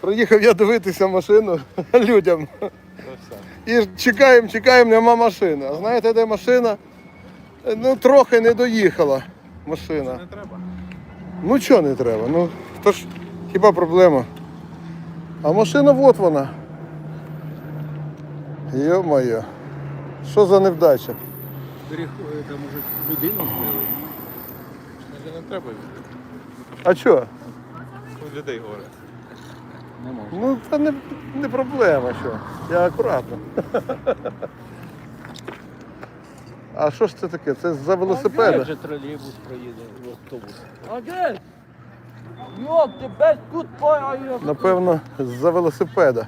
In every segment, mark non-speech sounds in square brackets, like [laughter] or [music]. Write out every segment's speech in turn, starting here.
Приїхав я дивитися машину [laughs] людям. І чекаємо, чекаємо, нема машини. А знаєте, де машина? Ну, трохи не доїхала машина. Не треба. Ну чого не треба? Ну, то ж хіба проблема? А машина от вона. Йо-моє. Що за невдача? Е, там уже людину збили. Може не треба А у людей говорить. Не можна. Ну, це не, не проблема, що. Я акуратно. А що ж це таке? Це за велосипеда. Вже тролейбус проїде, автобус. Агент! Йоп, ти без тут поїхав. Напевно, за велосипеда.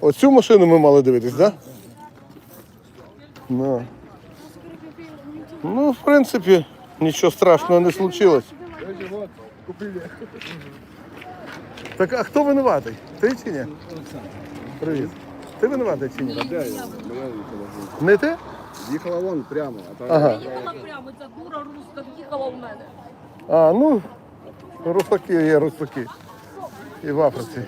Оцю машину ми мали дивитись, так? Да? Ну. ну, в принципі, нічого страшного не случилось. Так а хто винуватий? Ти чи ні? Привіт. Ти винуватий чи ні? Не ти? Їхала вон прямо, а Ага. Їхала прямо, ця дура руска в'їхала в мене. А, ну, русаки є русаки. І в Африці.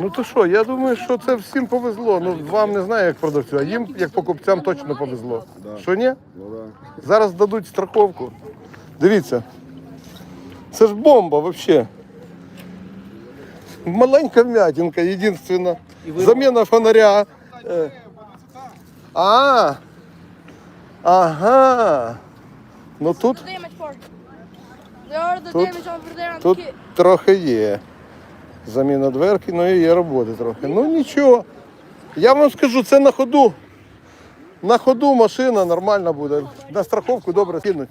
Ну то що, я думаю, що це всім повезло. Ну вам не знаю, як продавцю, а їм, як покупцям, точно повезло. Що ні? ну, да. Зараз дадуть страховку. Дивіться. Це ж бомба взагалі. Маленька вмятинка, єдинственна. Заміна фонаря. Е. А. Ага. Ну тут. Тут- Тут трохи є. Заміна дверки, ну і є роботи трохи. Ну нічого. Я вам скажу, це на ходу. На ходу машина нормальна буде. На страховку добре кинуть.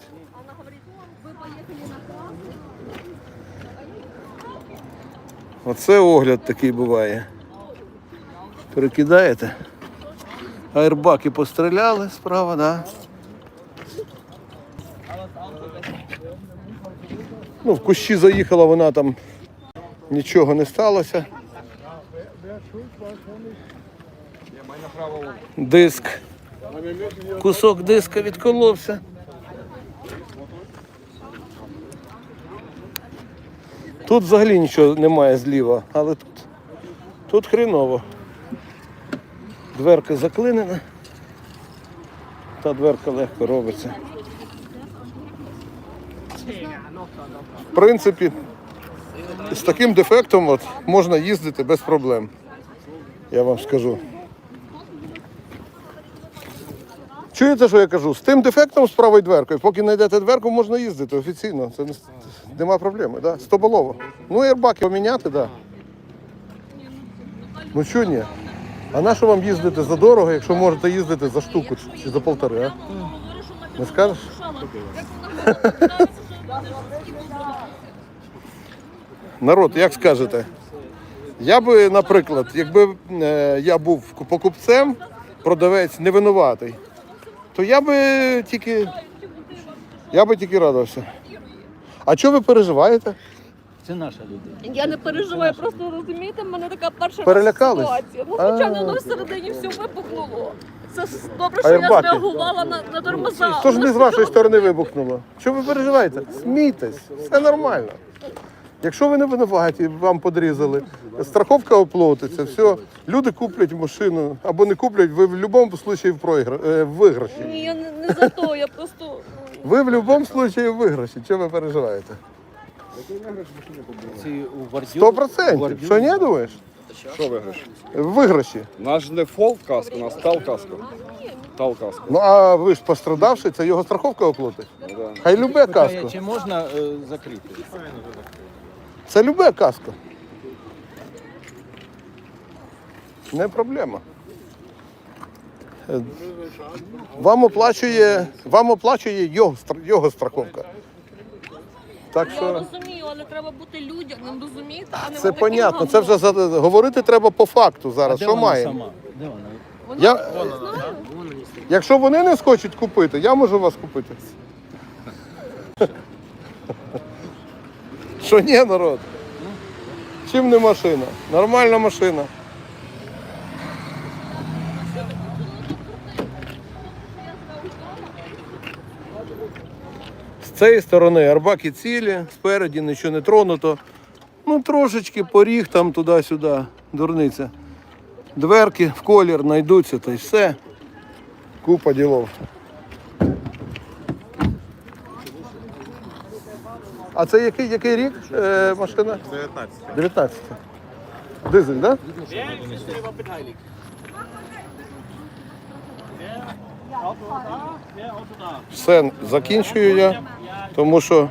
Оце огляд такий буває. Перекидаєте. Аербаки постріляли справа, да. Ну, в кущі заїхала, вона там нічого не сталося. Диск. Кусок диска відколовся. Тут взагалі нічого немає зліва, але тут, тут хреново. Дверка заклинена. Та дверка легко робиться. В принципі, з таким дефектом от, можна їздити без проблем. Я вам скажу. Чуєте, що я кажу? З тим дефектом з правою дверкою, поки знайдете дверку, можна їздити офіційно. Це не, нема проблеми, да? Стоболово. Ну, аербаки поміняти, так. Да. Ну що ні? А на що вам їздити за дорого, якщо можете їздити за штуку чи за полтори, а? Не скажеш? [laughs] [laughs] Народ, як скажете? Я би, наприклад, якби е, я був покупцем, продавець не винуватий, то я би тільки. Я би тільки радився. А чого ви переживаєте? Це наша людина. Я не переживаю, просто розумієте, в мене така перша Перелякались? ситуація. Ну, звичайно, воно всередині все вибухнуло. Це добре, що Аербаки. я зреагувала на, на тормоза. Що ж не з вашої сторони вибухнуло? Що ви переживаєте? Смійтесь, все нормально. Якщо ви не винуваті, вам подрізали, страховка оплатиться, все, люди куплять машину або не куплять, ви в будь-якому випадку в, проігра... е, в виграші. Ні, я не, не за то, я просто. Ви в будь-якому випадку в виграші. Чого ви переживаєте? Сто процентів. Що не думаєш? Що виграш? Виграші. У нас ж не фол каска, у нас тал каска. Тал каска. Ну а ви ж пострадавший, це його страховка оплатить. Ну, да. Хай любе каско. Чи можна е, закрити? Це любе каско. Не проблема. Е, Вам оплачує, вам оплачує його, стра- його страховка. Так Я що розумію, але треба бути людяним, розумієте? А не це отаким понятно. Це вже гавном. за- говорити треба по факту зараз. де Що вона сама? Де вона? Вона Я, не знаю. якщо вони не схочуть купити, я можу вас купити. Що ні, народ? Чим не машина? Нормальна машина. Цієї сторони арбаки цілі, спереді нічого не тронуто. Ну, трошечки поріг там туди-сюди, дурниця. Дверки в колір знайдуться та й все. Купа ділов. А це який, який рік е, машина? 19. 19. Дизель, так? Да? Все, закінчую я, тому що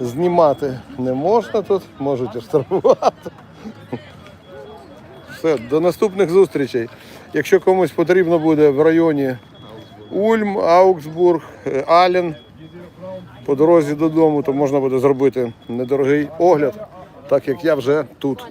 знімати не можна тут, можуть оштрафувати. Все, до наступних зустрічей. Якщо комусь потрібно буде в районі Ульм, Аугсбург, Ален по дорозі додому, то можна буде зробити недорогий огляд, так як я вже тут.